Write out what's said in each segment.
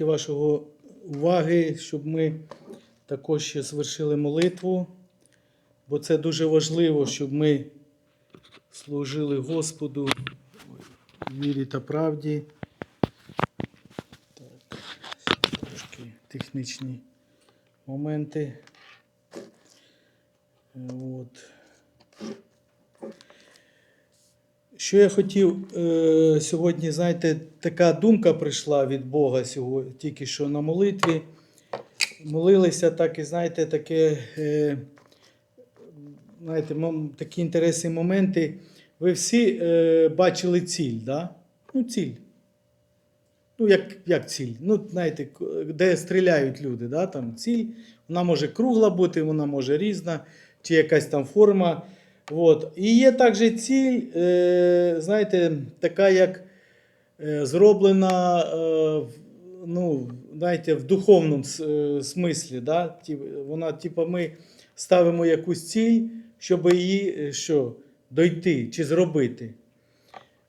Вашого уваги, щоб ми також ще звершили молитву, бо це дуже важливо, щоб ми служили Господу в вірі та правді. Так, трошки технічні моменти. От. Що я хотів е, сьогодні, знаєте, така думка прийшла від Бога сьогодні, тільки що на молитві. Молилися так, і знаєте, таке, е, знаєте, такі інтересні моменти. Ви всі е, бачили ціль, да? Ну, ціль. Ну, як, як ціль? Ну, знаєте, де стріляють люди, да? там ціль. Вона може кругла бути, вона може різна, чи якась там форма. От. І є також ціль, е, знаєте, така, як е, зроблена е, ну, знаєте, в духовному е, смислі. Да? Ті- Вона, типу, ми ставимо якусь ціль, щоб її е, що, дойти чи зробити.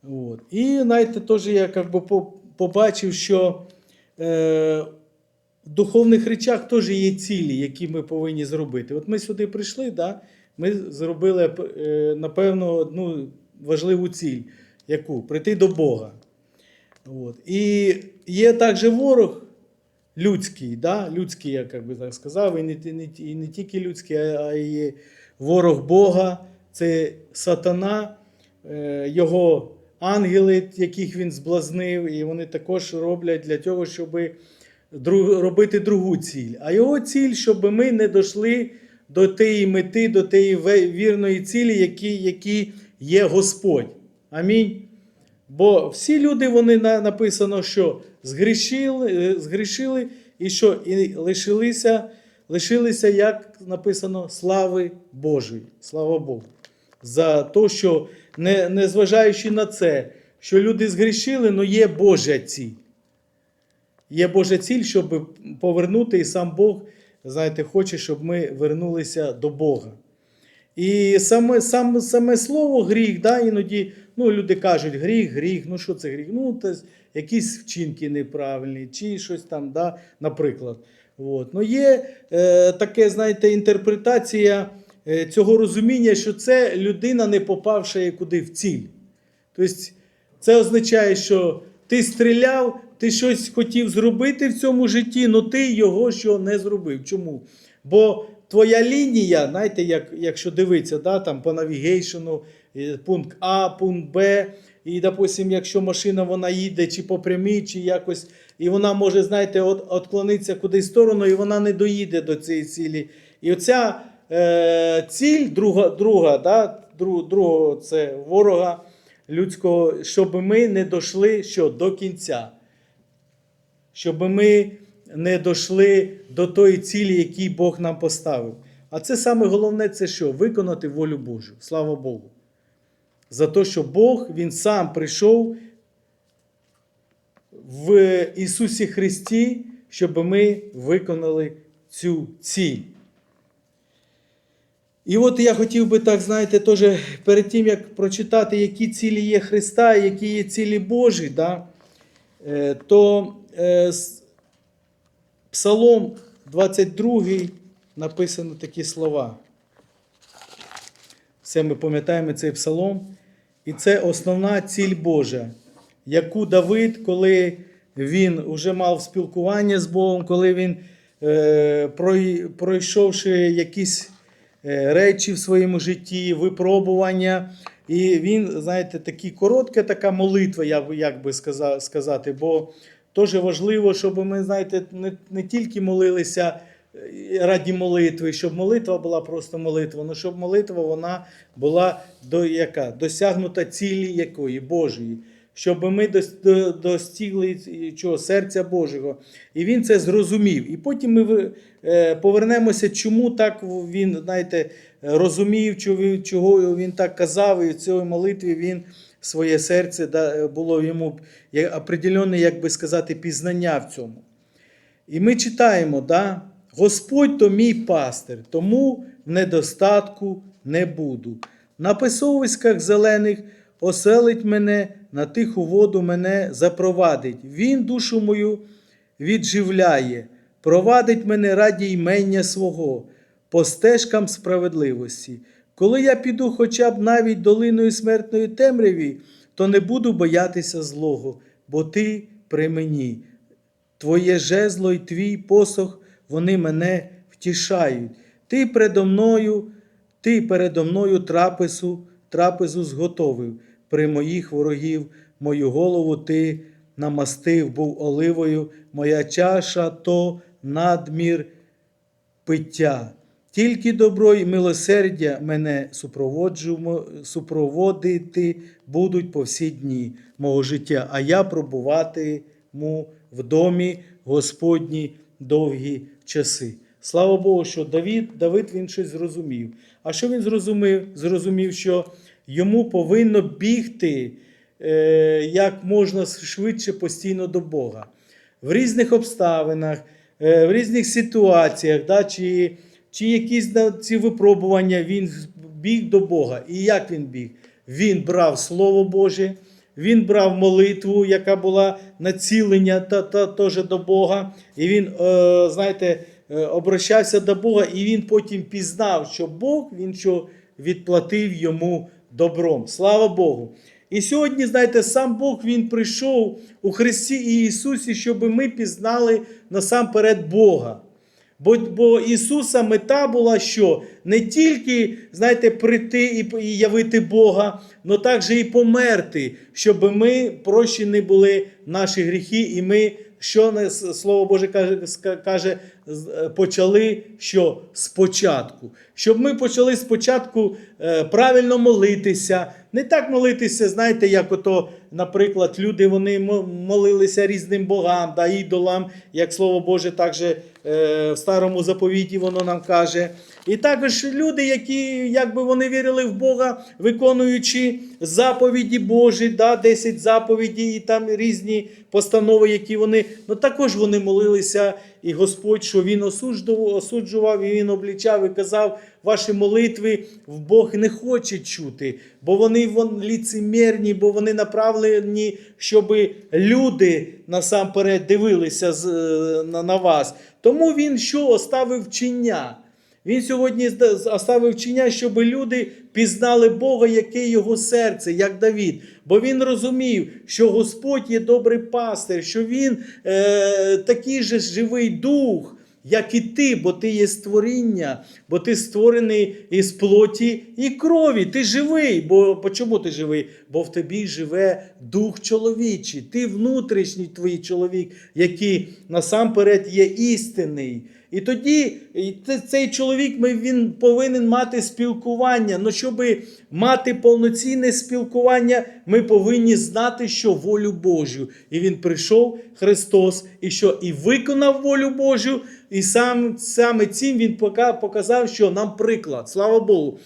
От. І знаєте, теж я как би, побачив, що е, в духовних речах теж є цілі, які ми повинні зробити. От ми сюди прийшли, да? Ми зробили, е, напевно, одну важливу ціль, яку? Прийти до Бога. От. І є також ворог людський, да? людський, я як би так сказав, і не, не, і не тільки людський, а є ворог Бога, це сатана, е, його ангели, яких він зблазнив, і вони також роблять для того, щоб робити другу ціль. А його ціль, щоб ми не дійшли до тієї мети, до тієї вірної цілі, які, є Господь. Амінь. Бо всі люди, вони написано, що згрішили, е, згрішили і що і лишилися, лишилися, як написано, слави Божої. Слава Богу. За те, що не, незважаючи на це, що люди згрішили, але є Божа ціль. Є Божа ціль, щоб повернути, і сам Бог, знаєте, хоче, щоб ми вернулися до Бога. І саме, саме, саме слово гріх, да, іноді ну, люди кажуть, гріх, гріх, ну що це гріх? Ну, це якісь вчинки неправильні, чи щось там, да, наприклад. От. Ну, є е, таке, знаєте, інтерпретація е, цього розуміння, що це людина, не попавша куди в ціль. Тобто, це означає, що ти стріляв, ти щось хотів зробити в цьому житті, але ти його що не зробив. Чому? Бо твоя лінія, знаєте, як, якщо дивитися, да, там по навігейшену, е, пункт А, пункт Б, і, допустим, якщо машина вона їде чи по прямій, чи якось, і вона може, знаєте, от, отклонитися кудись в сторону, і вона не доїде до цієї цілі. І оця е, ціль, друга, друга, да, друг, другого це ворога людського, щоб ми не дійшли що, до кінця. Щоб ми не дійшли до тої цілі, які Бог нам поставив. А це саме головне, це що? Виконати волю Божу. Слава Богу. За те, що Бог Він сам прийшов в Ісусі Христі, щоб ми виконали цю ціль. І от я хотів би так, знаєте, теж перед тим, як прочитати, які цілі є Христа, які є цілі Божі, да, е, то е, Псалом 22 написано такі слова. Все ми пам'ятаємо цей псалом. І це основна ціль Божа, яку Давид, коли він вже мав спілкування з Богом, коли він, е, пройшовши якісь речі в своєму житті, випробування. І він, знаєте, такі коротка така молитва, я би- як би сказати, бо дуже важливо, щоб ми, знаєте, не, не тільки молилися е, раді молитви, щоб молитва була просто молитва, але щоб молитва вона була до, яка? досягнута цілі якої? Божої. Щоб ми дос- достигли чого? серця Божого. І він це зрозумів. І потім ми е, повернемося, чому так він, знаєте, розумів, чого він- так казав, і в цій молитві він своє серце було йому определенне, як би сказати, пізнання в цьому. І ми читаємо, да? Господь то мій пастир, тому в недостатку не буду. На писовиськах зелених оселить мене, на тиху воду мене запровадить. Він душу мою відживляє, провадить мене раді ймення свого, по стежкам справедливості. Коли я піду хоча б навіть долиною смертної темряві, то не буду боятися злого, бо ти при мені. Твоє жезло й твій посох, вони мене втішають. Ти передо мною, ти передо мною трапезу, трапезу зготовив. При моїх ворогів мою голову ти намастив, був оливою, моя чаша то надмір пиття. Тільки добро і милосердя мене супроводити будуть по всі дні мого життя, а я пробуватиму в домі Господні довгі часи. Слава Богу, що Давид, Давид він щось зрозумів. А що він зрозумів? Зрозумів, що йому повинно бігти е, як можна швидше постійно до Бога в різних обставинах, е, в різних ситуаціях, да, чи, чи якісь да, ці випробування він біг до Бога. І як він біг? Він брав Слово Боже, він брав молитву, яка була націлення та, та, теж до Бога. І він, е, знаєте, е, обращався до Бога, і він потім пізнав, що Бог він що відплатив йому добром. Слава Богу! І сьогодні, знаєте, сам Бог Він прийшов у Христі і Ісусі, щоб ми пізнали насамперед Бога. Бо, бо Ісуса мета була що? Не тільки, знаєте, прийти і, і явити Бога, але також і померти, щоб ми прощені були наші гріхи, і ми, що не- Слово Боже каже, каже, е, почали що? Спочатку. Щоб ми почали спочатку е, правильно молитися. Не так молитися, знаєте, як ото, наприклад, люди вони молилися різним богам, да, ідолам, як Слово Боже, також е, в старому заповіті воно нам каже. І також люди, які якби вони вірили в Бога, виконуючи заповіді Божі, да, 10 заповідей і там різні постанови, які вони, ну також вони молилися, і Господь, що Він осуджував, і Він облічав і казав, ваші молитви в Бог не хоче чути, бо вони вон, ліцемірні, бо вони направлені, щоб люди насамперед дивилися е, на, вас. Тому він що оставив вчення. Він сьогодні оставив вчення, щоб люди пізнали Бога, яке його серце, як Давід. Бо він розумів, що Господь є добрий пастир, що Він е, такий же живий дух, як і ти, бо ти є створіння, бо ти створений із плоті і крові. Ти живий. Бо чому ти живий? Бо в тобі живе дух чоловічий. Ти внутрішній твій чоловік, який насамперед є істинний. І тоді цей чоловік він повинен мати спілкування. Ну, щоб мати повноцінне спілкування, ми повинні знати, що волю Божу. І він прийшов, Христос, і що і виконав волю Божу, і сам саме цим він показав, що нам приклад. Слава Богу.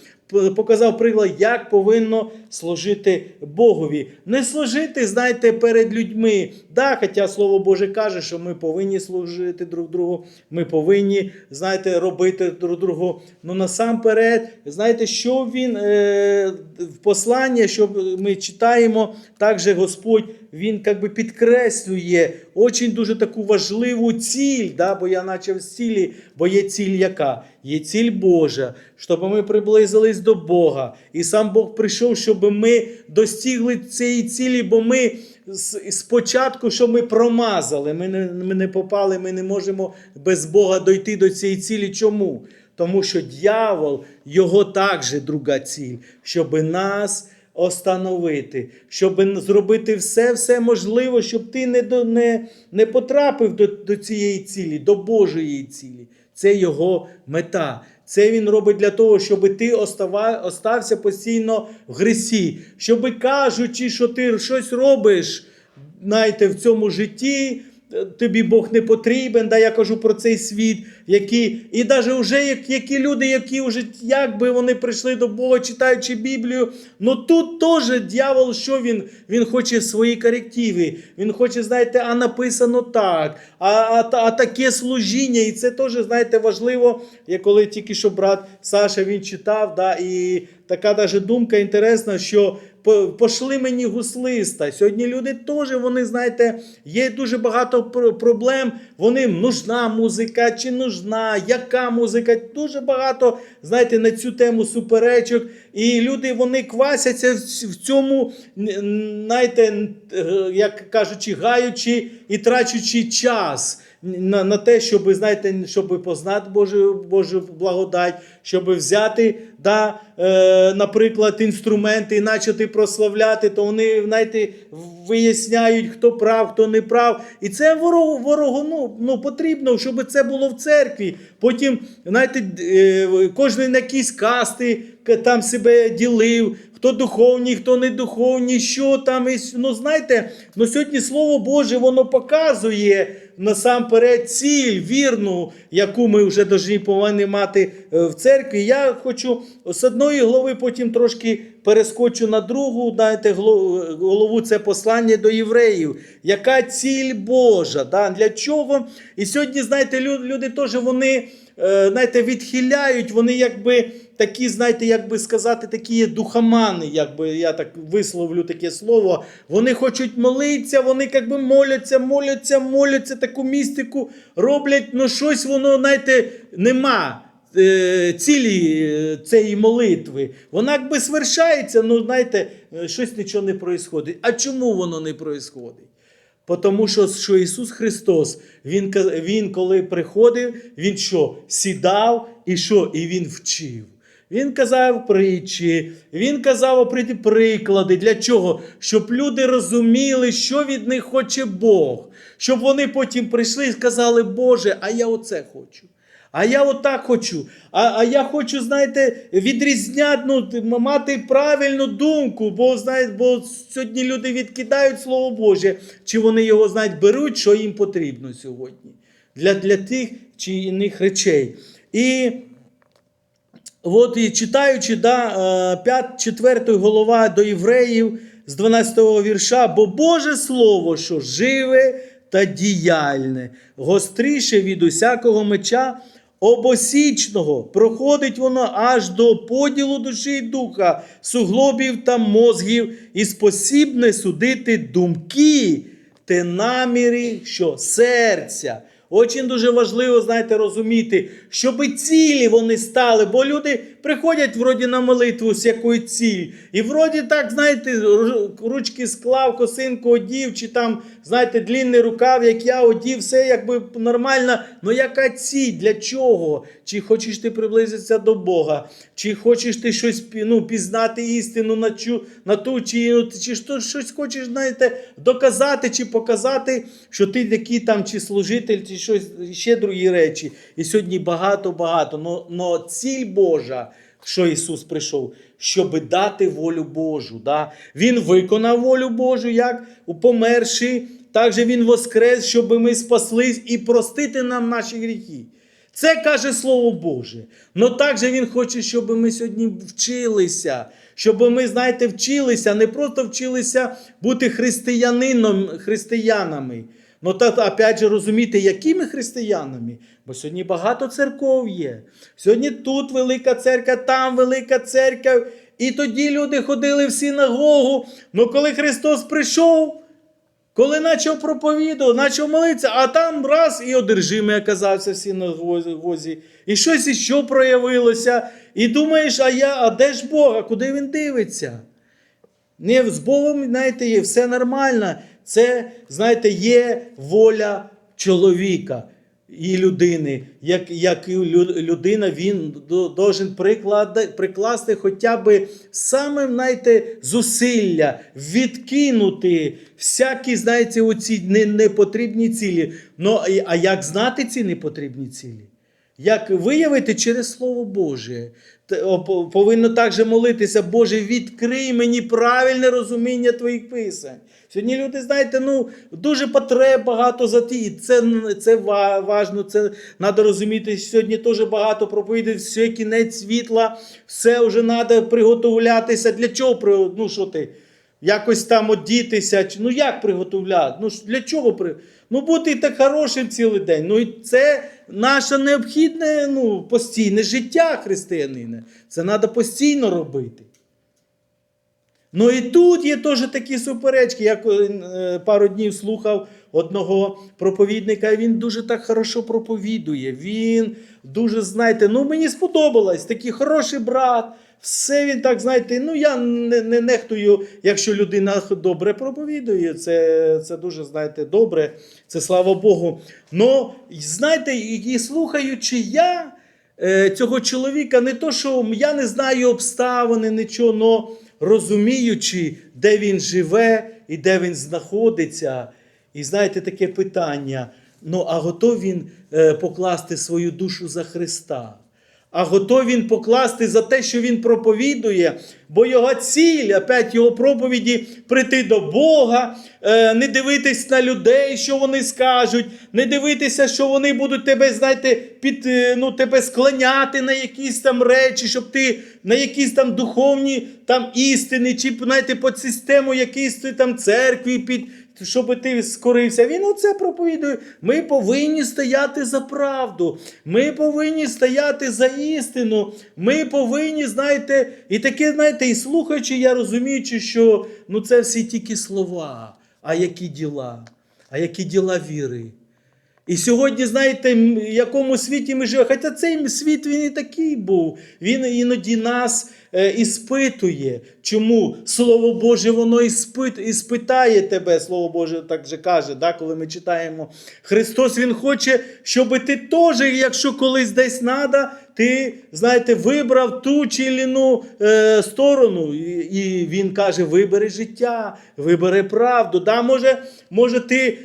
Показав приклад, як повинно служити Богові. Не служити, знаєте, перед людьми. Да, хоча Слово Боже каже, що ми повинні служити друг другу, ми повинні, знаєте, робити друг другу. Ну насамперед, знаєте, що він е, в посланні, що ми читаємо, також Господь він як би підкреслює очень дуже таку важливу ціль, да, бо я почав з цілі, бо є ціль яка? Є ціль Божа, щоб ми приблизились до Бога. І сам Бог прийшов, щоб ми достигли цієї цілі, бо ми спочатку, що ми промазали, ми не, ми не попали, ми не можемо без Бога дойти до цієї цілі. Чому? Тому що дьявол, його також друга ціль, щоб нас остановити, щоб зробити все, все можливе, щоб ти не, до, не, не потрапив до, до цієї цілі, до Божої цілі. Це його мета. Це він робить для того, щоб ти остава, остався постійно в гресі, щоб кажучи, що ти щось робиш, знаєте, в цьому житті. Тобі Бог не потрібен, да, я кажу про цей світ, які, і навіть вже як, які люди, які вже якби вони прийшли до Бога, читаючи Біблію, ну тут теж дьявол, що він? Він хоче свої корективи, він хоче, знаєте, а написано так, а, а, а таке служіння, і це теж, знаєте, важливо, я коли тільки що брат Саша він читав, да, і така даже думка інтересна, що пошли мені гуслиста. Сьогодні люди теж, вони, знаєте, є дуже багато пр- проблем. Вони нужна музика чи нужна, яка музика. Дуже багато, знаєте, на цю тему суперечок. І люди вони квасяться в цьому, знаєте, як кажучи, гаючи і трачучи час на, на те, щоб, знаєте, щоб познати Божу, Божу благодать, щоб взяти, да, е, наприклад, інструменти і почати прославляти, то вони, знаєте, виясняють, хто прав, хто не прав. І це ворогу, ворогу ну, ну, потрібно, щоб це було в церкві. Потім, знаєте, е, кожен на якісь касти там себе ділив. Хто духовні, хто не духовні, що там. Ну, знаєте, ну сьогодні Слово Боже, воно показує насамперед ціль вірну, яку ми вже должні повинні мати е, в церкві. Я хочу з одної голови потім трошки перескочу на другу. Знаєте, голову це послання до євреїв. Яка ціль Божа? Да? Для чого? І сьогодні, знаєте, лю- люди теж вони знаєте, відхиляють, вони якби такі, знаєте, як би сказати, такі духомани, якби я так висловлю таке слово. Вони хочуть молитися, вони якби моляться, моляться, моляться, таку містику роблять, ну щось воно, знаєте, нема. е, Цілі е, цієї молитви. Вона якби свершається, ну знаєте, е, щось нічого не відбувається. А чому воно не відбувається? Тому що, що Ісус Христос, Він, він коли приходив, Він що? Сідав і що? І Він вчив. Він казав притчі, він казав приклади. Для чого? Щоб люди розуміли, що від них хоче Бог. Щоб вони потім прийшли і сказали, Боже, а я оце хочу. А я отак хочу. А, а я хочу, знаєте, відрізняти, ну, мати правильну думку, бо, знаєте, бо сьогодні люди відкидають Слово Боже, чи вони його, знають, беруть, що їм потрібно сьогодні. Для, для тих чи інших речей. І От і читаючи да, 5, 4 голова до євреїв з 12 вірша, бо Боже Слово, що живе та діяльне, гостріше від усякого меча обосічного, проходить воно аж до поділу душі й духа, суглобів та мозгів, і спосібне судити думки та наміри, що серця. Очень дуже важливо, знаєте, розуміти, щоб цілі вони стали, бо люди приходять вроді на молитву з якою ціль. І вроді так, знаєте, ручки склав, косинку одів, чи там, знаєте, длінний рукав, як я одів, все якби нормально. Ну яка ціль? Для чого? Чи хочеш ти приблизитися до Бога? Чи хочеш ти щось ну, пізнати істину на, чу, на ту, чи, чи щось хочеш, знаєте, доказати чи показати, що ти такий там чи служитель, чи щось ще другі речі. І сьогодні багато-багато. Но, но ціль Божа, що Ісус прийшов, щоб дати волю Божу. Да? Він виконав волю Божу, як у померші, також Він воскрес, щоб ми спаслись і простити нам наші гріхи. Це каже Слово Боже. Но також Він хоче, щоб ми сьогодні вчилися, щоб ми, знаєте, вчилися, не просто вчилися бути християнином, християнами. Ну, та, опять же, розуміти, якими християнами? Бо сьогодні багато церков є. Сьогодні тут велика церква, там велика церква. І тоді люди ходили в синагогу. Ну коли Христос прийшов, коли почав проповідувати, почав молитися, а там раз і одержимий оказався в синагозі, і щось іще проявилося. І думаєш, а я, а де ж Бог? А куди він дивиться? Не, з Богом, знаєте, є все нормально. Це, знаєте, є воля чоловіка і людини. Як, як людина, він до- должен прикласти хоча б саме, знаєте, зусилля, відкинути всякі, знаєте, оці не- непотрібні цілі. Ну, а як знати ці непотрібні цілі? Як виявити через Слово Боже? Повинно також молитися, Боже, відкрий мені правильне розуміння Твоїх писань. Сьогодні люди, знаєте, ну дуже потреб багато за ті. Це, це важно, це треба розуміти. Сьогодні теж багато проповідей, все кінець світла, все вже треба приготовлятися. Для чого? Ну що ти? Якось там одітися. Ну як приготовляти? Ну для чого при. Ну бути так хорошим цілий день. Ну і це наше необхідне ну, постійне життя християнина. Це треба постійно робити. Ну і тут є теж такі суперечки. Я е, пару днів слухав одного проповідника, він дуже так хорошо проповідує. Він дуже, знаєте, ну мені сподобалось, такий хороший брат. Все він так, знаєте, ну я не, не нехтую, якщо людина добре проповідує, це, це дуже, знаєте, добре, це слава Богу. Но, знаєте, і, і слухаючи я е, цього чоловіка, не то, що я не знаю обставини, нічого, но розуміючи, де він живе і де він знаходиться. І знаєте, таке питання: ну, а готов він е, покласти свою душу за Христа? А готов він покласти за те, що він проповідує, бо його ціль, опять його проповіді прийти до Бога, е, не дивитись на людей, що вони скажуть, не дивитися, що вони будуть тебе, знаєте, під, е, ну, тебе склоняти на якісь там речі, щоб ти на якісь там духовні там істини, чи знаєте, під систему якоїсь там церкви, під, щоб ти скорився. Він оце проповідує. Ми повинні стояти за правду. Ми повинні стояти за істину. Ми повинні, знаєте, і таке, знаєте, і слухаючи, я розуміючи, що ну це всі тільки слова. А які діла? А які діла віри? І сьогодні, знаєте, в якому світі ми живемо, хоча цей світ він і такий був. Він іноді нас е, іспитує. Чому Слово Боже, воно іспит, іспитає тебе, Слово Боже так же каже, да, коли ми читаємо. Христос Він хоче, щоб ти теж, якщо колись десь треба, ти, знаєте, вибрав ту чи іну е, сторону. І, і Він каже: вибери життя, вибери правду. Да, може, може ти,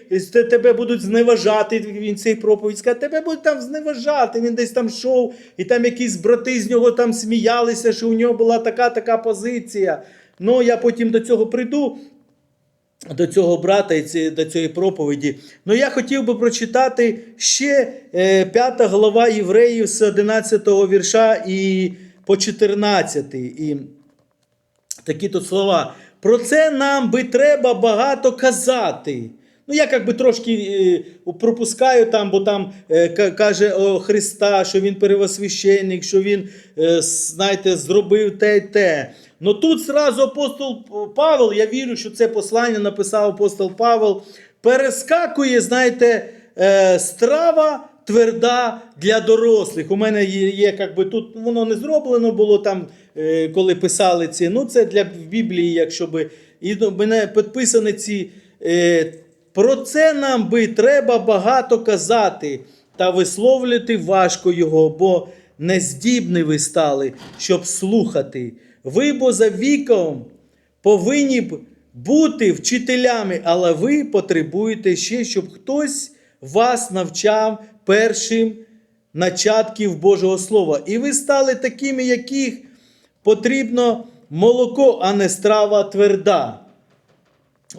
тебе будуть зневажати, він цей проповідь скаже, тебе будуть там зневажати. Він десь там йшов, і там якісь брати з нього там сміялися, що у нього була така така позиція. Ну, я потім до цього прийду. До цього брата і до цієї проповіді. Ну я хотів би прочитати ще е, 5 глава Євреїв з 11 вірша і по 14. І такі тут слова. Про це нам би треба багато казати. Ну, я як би трошки е, пропускаю там, бо там е, каже о Христа, що він перевосвященник, що він, е, знаєте, зробив те й те. Ну тут зразу апостол Павел, я вірю, що це послання написав апостол Павел, перескакує, знаєте, е, страва тверда для дорослих. У мене є, є як би, тут воно не зроблено було там, е, коли писали ці. Ну, це для в Біблії, якщо би. І мене підписані ці. Е, про це нам би треба багато казати та висловлювати важко його, бо нездібні ви стали, щоб слухати. Ви бо за віком повинні б бути вчителями, але ви потребуєте ще, щоб хтось вас навчав першим начатків Божого Слова. І ви стали такими, яких потрібно молоко, а не страва тверда.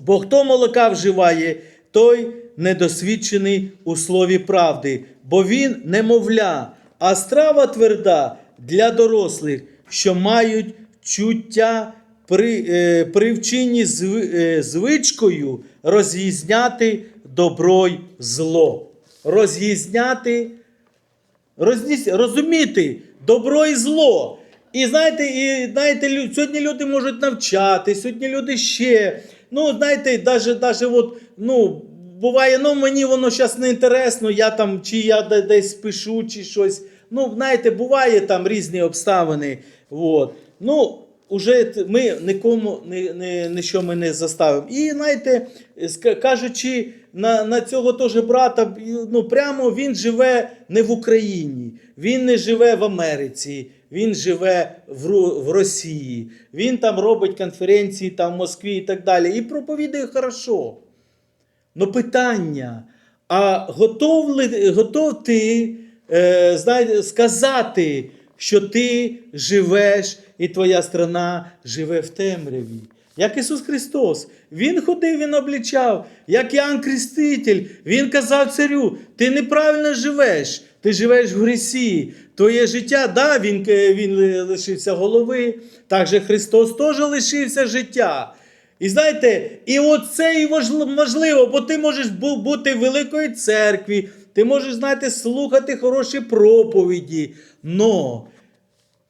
Бо хто молока вживає, той недосвідчений у слові правди, бо він немовля, а страва тверда для дорослих, що мають чуття при, е, привчені зв- е, звичкою роз'їзняти добро й зло. Роз'їзняти Розніс, розуміти добро і зло. І знаєте, і знаєте, сьогодні люди можуть навчати, сьогодні люди ще. Ну, знаєте, даже, даже от, ну, буває, ну мені воно зараз не інтересно, я там, чи я десь пишу, чи щось. Ну, знаєте, буває там різні обставини. От. Ну, уже ми нікому ні, ні, ніщо ми не заставимо. І знаєте, кажучи на, на цього теж брата, ну прямо він живе не в Україні, він не живе в Америці, він живе в, в Росії. Він там робить конференції там в Москві і так далі. І проповідує хорошо. Ну питання, а готов, ли, готов ти е, знаєте, сказати, що ти живеш і твоя страна живе в темряві? Як Ісус Христос. Він ходив, Він облічав, як Іоанн Креститель. Він казав царю, ти неправильно живеш, ти живеш в грісі. Твоє життя, да, він, е, він лишився голови, так же Христос теж лишився життя. І знаєте, і оце і важливо, бо ти можеш бути в великої церкві, ти можеш, знаєте, слухати хороші проповіді. Но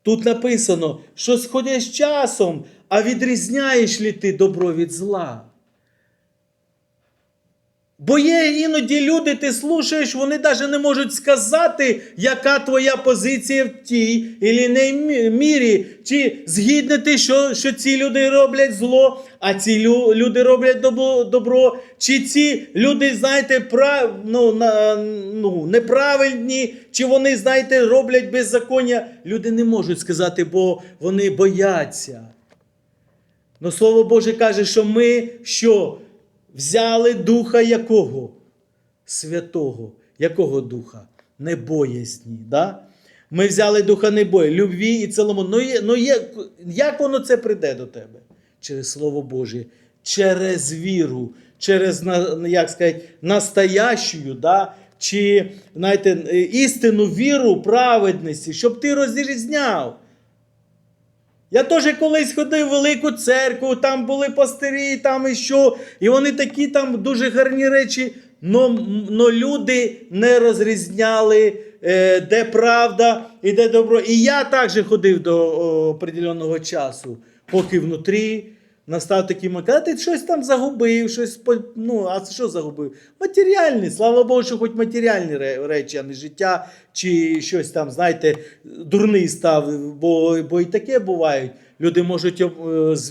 Тут написано, що сходять з часом, а відрізняєш ли ти добро від зла? Бо є іноді люди, ти слушаєш, вони навіть не можуть сказати, яка твоя позиція в тій і не мірі. Чи згідне ти, що, що ці люди роблять зло, а ці люди роблять добро. Чи ці люди, знаєте, прав, ну, на, ну, неправильні, чи вони, знаєте, роблять беззаконня. Люди не можуть сказати, бо вони бояться. Но Слово Боже каже, що ми що? Взяли духа якого? Святого. Якого духа? Небоязні. Да? Ми взяли духа небої, любві і цілому. Ну, є, ну є, як воно це прийде до тебе? Через Слово Боже, через віру, через як сказати, настоящую, да? чи знаєте, істинну віру праведності, щоб ти розрізняв. Я теж колись ходив в велику церкву, там були пастирі, там і що, і вони такі там дуже гарні речі, но, но люди не розрізняли, е, де правда і де добро. І я також ходив до определеного часу, поки внутрі настав такий момент, а ти щось там загубив, щось, ну, а що загубив? Матеріальні, слава Богу, що хоч матеріальні речі, а не життя, чи щось там, знаєте, дурний став, бо, бо і таке бувають. Люди можуть е,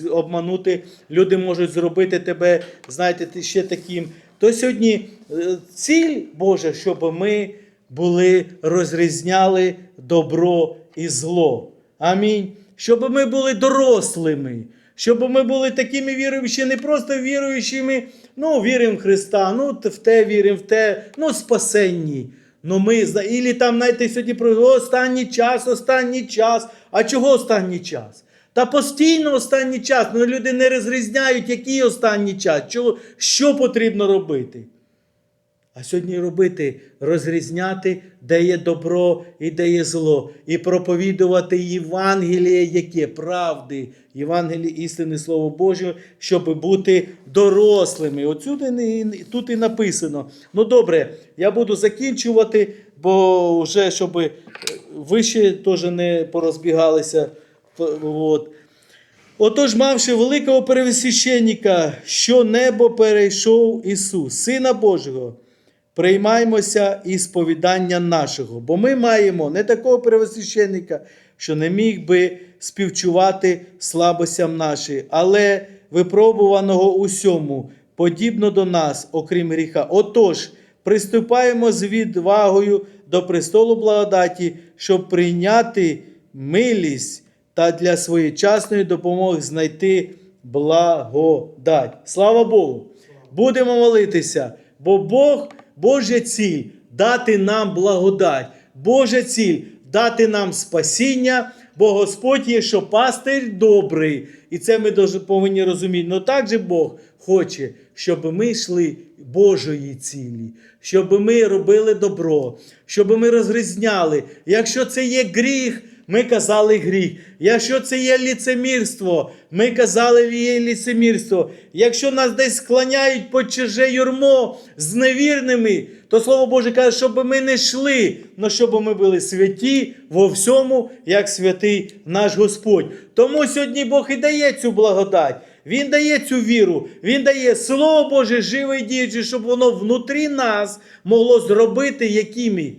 обманути, люди можуть зробити тебе, знаєте, ти ще таким. То сьогодні е, ціль Божа, щоб ми були, розрізняли добро і зло. Амінь. Щоб ми були дорослими, щоб ми були такими віруючими, не просто віруючими, ну, віримо в Христа, ну, в те віримо, в те, ну, спасенні. Ну, ми, Ілі там, знаєте, сьогодні про останній час, останній час. А чого останній час? Та постійно останній час. Ну, люди не розрізняють, який останній час, що, що потрібно робити. А сьогодні робити, розрізняти, де є добро і де є зло, і проповідувати Євангеліє, яке правди, Євангеліє істини Слово Боже, щоб бути дорослими. Отсюди тут і написано. Ну добре, я буду закінчувати, бо вже щоб е, ви ще теж не порозбігалися. От. Отож, мавши великого пересвященника, що небо перейшов Ісус, Сина Божого, приймаймося і сповідання нашого, бо ми маємо не такого пересвященника, що не міг би співчувати слабостям нашим, але випробуваного усьому, подібно до нас, окрім гріха. Отож, приступаємо з відвагою до престолу благодаті, щоб прийняти милість та для своєчасної допомоги знайти благодать. Слава Богу! Будемо молитися, бо Бог, Божа ціль дати нам благодать, Божа ціль дати нам спасіння, бо Господь є, що пастир добрий. І це ми повинні розуміти. Но також Бог хоче, щоб ми йшли Божої цілі, щоб ми робили добро, щоб ми розрізняли, якщо це є гріх. Ми казали гріх. Якщо це є ліцемірство, ми казали є ліцемірство. Якщо нас десь склоняють по чуже юрмо з невірними, то Слово Боже каже, щоб ми не йшли, але щоб ми були святі во всьому, як святий наш Господь. Тому сьогодні Бог і дає цю благодать. Він дає цю віру, Він дає Слово Боже живе і діюче, щоб воно внутрі нас могло зробити якими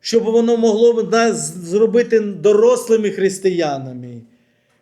щоб воно могло нас зробити дорослими християнами.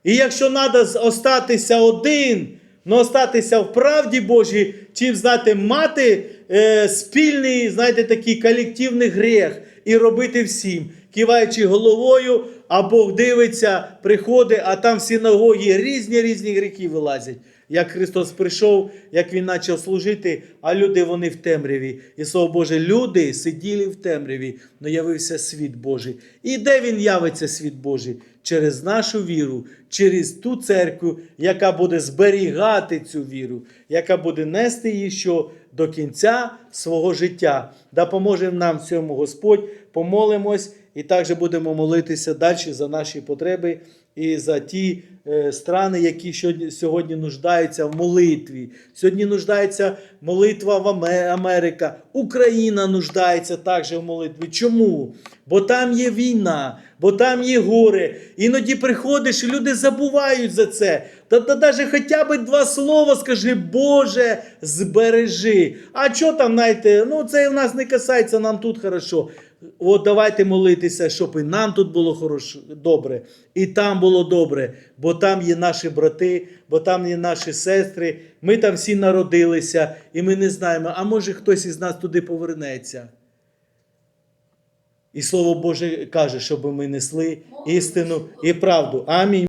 І якщо треба остатися один, ну остатися в правді Божій, чим знаєте, мати е, спільний, знаєте, такий колективний гріх і робити всім, киваючи головою, а Бог дивиться, приходить, а там в синагогі різні різні гріхи вилазять. Як Христос прийшов, як Він почав служити, а люди вони в темряві. І слово Боже, люди сиділи в темряві, но явився світ Божий. І де він явиться, світ Божий? Через нашу віру, через ту церкву, яка буде зберігати цю віру, яка буде нести її що до кінця свого життя. Да поможе нам в цьому Господь, помолимось і також будемо молитися далі за наші потреби і за ті е, страни, які сьогодні, нуждаються в молитві. Сьогодні нуждається молитва в Аме- Америка. Україна нуждається також в молитві. Чому? Бо там є війна, бо там є горе. Іноді приходиш, і люди забувають за це. Та, та навіть хоча б два слова скажи, Боже, збережи. А що там, знаєте, ну це в нас не касається, нам тут хорошо. От давайте молитися, щоб і нам тут було хорошо, добре, і там було добре, бо там є наші брати, бо там є наші сестри. Ми там всі народилися, і ми не знаємо, а може хтось із нас туди повернеться. І Слово Боже каже, щоб ми несли істину і правду. Амінь.